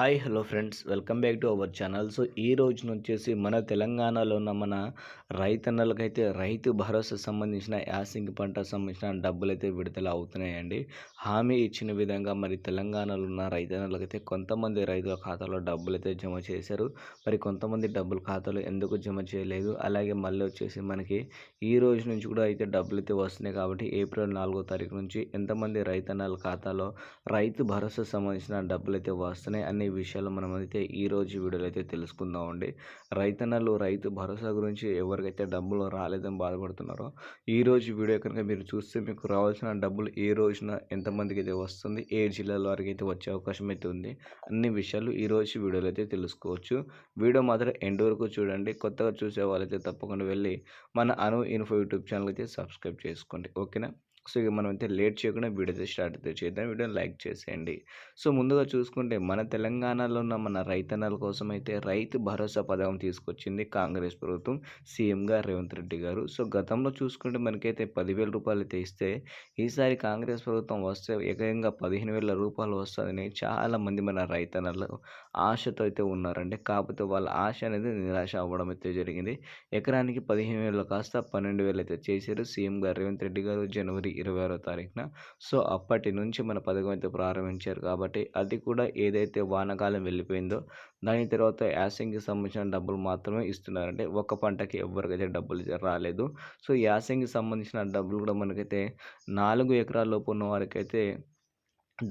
Hi hello friends. Welcome back to our channel. So ఈ రోజు వచ్చేసి మన తెలంగాణలో ఉన్న మన రైతన్నలకైతే రైతు భరోసా సంబంధించిన యాసింగ్ పంట సంబంధించిన డబ్బులు అయితే విడుదల అవుతున్నాయండి. హామీ ఇచ్చిన విధంగా మరి తెలంగాణలో ఉన్న రైతన్నలకైతే కొంతమంది రైతుల ఖాతాలో డబ్బులు అయితే జమ చేశారు. మరి కొంతమంది డబ్బులు ఖాతాలో ఎందుకు జమ చేయలేదు? అలాగే మళ్ళీ వచ్చేసి మనకి ఈ రోజు నుంచి కూడా అయితే డబ్బులు అయితే వస్తున్నాయి కాబట్టి ఏప్రిల్ నాలుగో తారీఖు నుంచి ఎంతమంది రైతన్నల ఖాతాలో రైతు భరోసా సంబంధించిన డబ్బులు అయితే వస్తున్నాయి అనే విషయాలు మనం అయితే ఈ రోజు వీడియోలో అయితే తెలుసుకుందామండి. రైతన్నలు రైతు భరోసా గురించి ఎవరికైతే డబ్బులు రాలేదని బాధపడుతున్నారో ఈ రోజు వీడియో కనుక మీరు చూస్తే మీకు రావాల్సిన డబ్బులు ఏ రోజున ఎంతమందికి అయితే వస్తుంది ఏ జిల్లాలో వారికి అయితే వచ్చే అవకాశం అయితే ఉంది అన్ని విషయాలు ఈ రోజు వీడియోలో అయితే తెలుసుకోవచ్చు. వీడియో మాత్రం ఎండ్ వరకు చూడండి. కొత్తగా చూసే వాళ్ళైతే తప్పకుండా వెళ్ళి మన అను ఇన్ఫో యూట్యూబ్ ఛానల్ అయితే సబ్స్క్రైబ్ చేసుకోండి. ఓకేనా? సో ఇక మనం అయితే లేట్ చేయకుండా వీడియో అయితే స్టార్ట్ అయితే చేద్దాం. వీడియోని లైక్ చేసేయండి. సో ముందుగా చూసుకుంటే మన తెలంగాణలో ఉన్న మన రైతన్నల కోసం అయితే రైతు భరోసా పథకం తీసుకొచ్చింది కాంగ్రెస్ ప్రభుత్వం సీఎంగా రేవంత్ రెడ్డి గారు. సో గతంలో చూసుకుంటే మనకైతే పదివేల రూపాయలు అయితే ఇస్తే ఈసారి కాంగ్రెస్ ప్రభుత్వం వస్తే ఏకంగా పదిహేను వేల రూపాయలు వస్తుందని చాలామంది మన రైతన్నలు ఆశతో అయితే ఉన్నారండి. కాకపోతే వాళ్ళ ఆశ అనేది నిరాశ అవ్వడం అయితే జరిగింది. ఎకరానికి పదిహేను వేలు కాస్త పన్నెండు వేలు అయితే చేశారు సీఎం గారు రేవంత్ రెడ్డి గారు జనవరి ఇరవై ఆరో తారీఖున. సో అప్పటి నుంచి మన పథకం అయితే ప్రారంభించారు కాబట్టి అది కూడా ఏదైతే వానాకాలం వెళ్ళిపోయిందో దాని తర్వాత యాసంగికి సంబంధించిన డబ్బులు మాత్రమే ఇస్తున్నారంటే ఒక పంటకి ఎవరికైతే డబ్బులు రాలేదు. సో యాసంగికి సంబంధించిన డబ్బులు కూడా మనకైతే నాలుగు ఎకరాల లోపు ఉన్న వారికైతే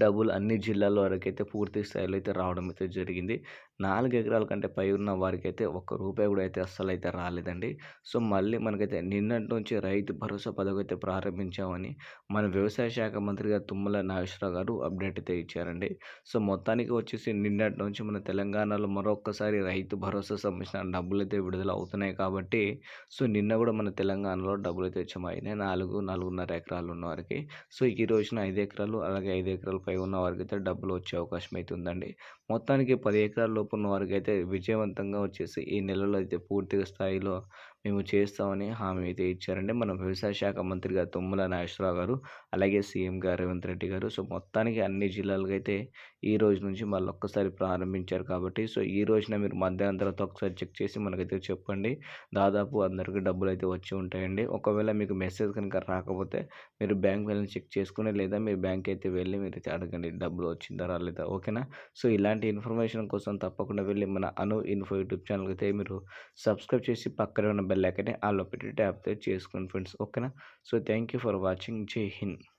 డబ్బులు అన్ని జిల్లాల వరకైతే పూర్తి స్థాయిలో అయితే రావడం అయితే జరిగింది. నాలుగు ఎకరాల కంటే పై ఉన్న వారికి అయితే ఒక్క రూపాయి కూడా అయితే అస్సలు అయితే రాలేదండి. సో మళ్ళీ మనకైతే నిన్నటి నుంచి రైతు భరోసా పథకం అయితే ప్రారంభించామని మన వ్యవసాయ శాఖ మంత్రిగా తుమ్మల నాగేశ్వరరావు గారు అప్డేట్ అయితే ఇచ్చారండి. సో మొత్తానికి వచ్చేసి నిన్నటి నుంచి మన తెలంగాణలో మరొక్కసారి రైతు భరోసా సంబంధించిన డబ్బులు అయితే విడుదల అవుతున్నాయి కాబట్టి సో నిన్న కూడా మన తెలంగాణలో డబ్బులు అయితే వచ్చామైనాయి నాలుగు నాలుగున్నర ఎకరాలు ఉన్న వారికి. సో ఈ రోజున ఐదు ఎకరాలు అలాగే ఐదు ఎకరాలు పై ఉన్న వారికి అయితే డబ్బులు వచ్చే అవకాశం అయితే ఉందండి. మొత్తానికి పది ఎకరాల లోపు ఉన్న వారికి అయితే విజయవంతంగా వచ్చేసి ఈ నెలలో అయితే పూర్తిగా స్థాయిలో మేము చేస్తామని హామీ అయితే ఇచ్చారండి. మన వ్యవసాయ శాఖ మంత్రిగా తుమ్మల నాగేశ్వరరావు గారు అలాగే సీఎం గారు రేవంత్ రెడ్డి గారు. సో మొత్తానికి అన్ని జిల్లాలకు అయితే ఈ రోజు నుంచి మళ్ళీ ఒక్కసారి ప్రారంభించారు కాబట్టి సో ఈ రోజున మీరు మధ్యాహ్నం తర్వాత ఒకసారి చెక్ చేసి మనకైతే చెప్పండి. దాదాపు అందరికీ డబ్బులు అయితే వచ్చి ఉంటాయండి. ఒకవేళ మీకు మెసేజ్ కనుక రాకపోతే మీరు బ్యాంక్ వెళ్ళి చెక్ చేసుకుని లేదా మీరు బ్యాంక్ అయితే వెళ్ళి మీరు అయితే అడగండి డబ్బులు వచ్చిందా రాలేదా ఓకేనా? సో ఇలాంటి ఇన్ఫర్మేషన్ కోసం తప్పకుండా వెళ్ళి మన అను ఇన్ఫో యూట్యూబ్ ఛానల్కి అయితే మీరు సబ్స్క్రైబ్ చేసి పక్కనే ఉన్న బెల్ ఐకన్ ఆల్లో పెట్టి ట్యాప్ చేసుకోండి ఫ్రెండ్స్ ఓకేనా? So thank you for watching. జై హింద్.